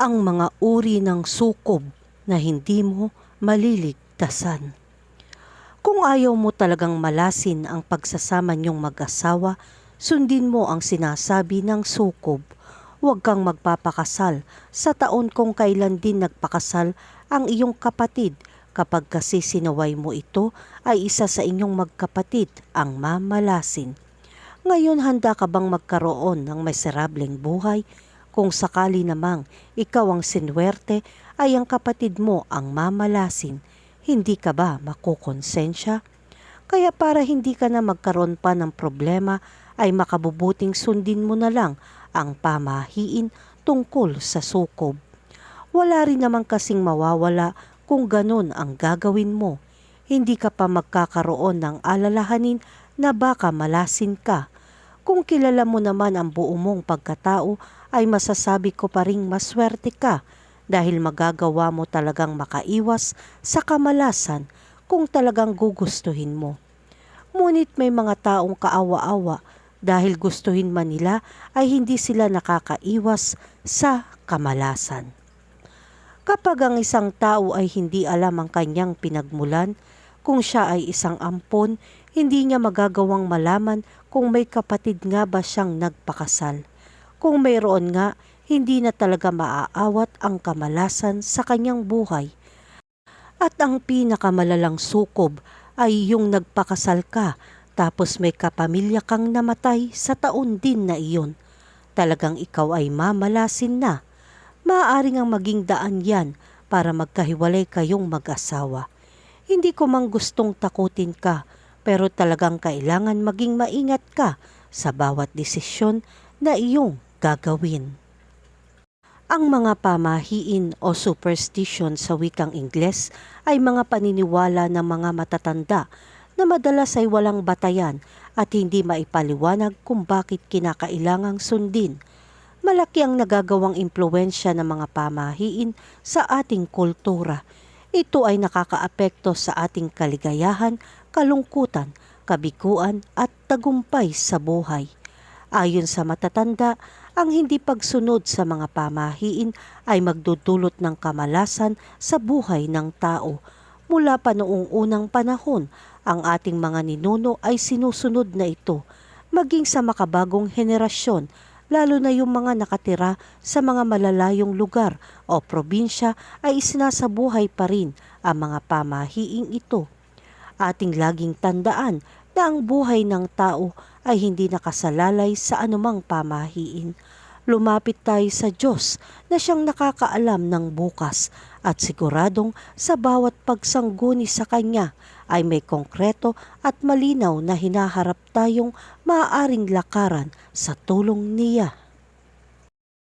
ang mga uri ng sukob na hindi mo maliligtasan. Kung ayaw mo talagang malasin ang pagsasama niyong mag-asawa, sundin mo ang sinasabi ng sukob. Huwag kang magpapakasal sa taon kung kailan din nagpakasal ang iyong kapatid kapag kasi sinaway mo ito ay isa sa inyong magkapatid ang mamalasin. Ngayon handa ka bang magkaroon ng miserableng buhay? Kung sakali namang ikaw ang sinwerte ay ang kapatid mo ang mamalasin, hindi ka ba makukonsensya? Kaya para hindi ka na magkaroon pa ng problema ay makabubuting sundin mo na lang ang pamahiin tungkol sa sukob. Wala rin naman kasing mawawala kung ganun ang gagawin mo. Hindi ka pa magkakaroon ng alalahanin na baka malasin ka. Kung kilala mo naman ang buo mong pagkatao ay masasabi ko pa ring maswerte ka dahil magagawa mo talagang makaiwas sa kamalasan kung talagang gugustuhin mo. Ngunit may mga taong kaawa-awa dahil gustuhin man nila ay hindi sila nakakaiwas sa kamalasan. Kapag ang isang tao ay hindi alam ang kanyang pinagmulan, kung siya ay isang ampon, hindi niya magagawang malaman kung may kapatid nga ba siyang nagpakasal. Kung mayroon nga, hindi na talaga maaawat ang kamalasan sa kanyang buhay. At ang pinakamalalang sukob ay yung nagpakasal ka tapos may kapamilya kang namatay sa taon din na iyon. Talagang ikaw ay mamalasin na. Maaring ang maging daan yan para magkahiwalay kayong mag-asawa. Hindi ko mang gustong takutin ka, pero talagang kailangan maging maingat ka sa bawat desisyon na iyong gagawin. Ang mga pamahiin o superstition sa wikang Ingles ay mga paniniwala ng mga matatanda na madalas ay walang batayan at hindi maipaliwanag kung bakit kinakailangang sundin. Malaki ang nagagawang impluensya ng mga pamahiin sa ating kultura. Ito ay nakakaapekto sa ating kaligayahan, kalungkutan, kabiguan at tagumpay sa buhay. Ayon sa matatanda, ang hindi pagsunod sa mga pamahiin ay magdudulot ng kamalasan sa buhay ng tao. Mula pa noong unang panahon, ang ating mga ninuno ay sinusunod na ito, maging sa makabagong henerasyon, lalo na yung mga nakatira sa mga malalayong lugar o probinsya ay isinasabuhay pa rin ang mga pamahiing ito. Ating laging tandaan na ang buhay ng tao ay hindi nakasalalay sa anumang pamahiin. Lumapit tayo sa Diyos na siyang nakakaalam ng bukas at siguradong sa bawat pagsangguni sa Kanya ay may konkreto at malinaw na hinaharap tayong maaaring lakaran sa tulong niya.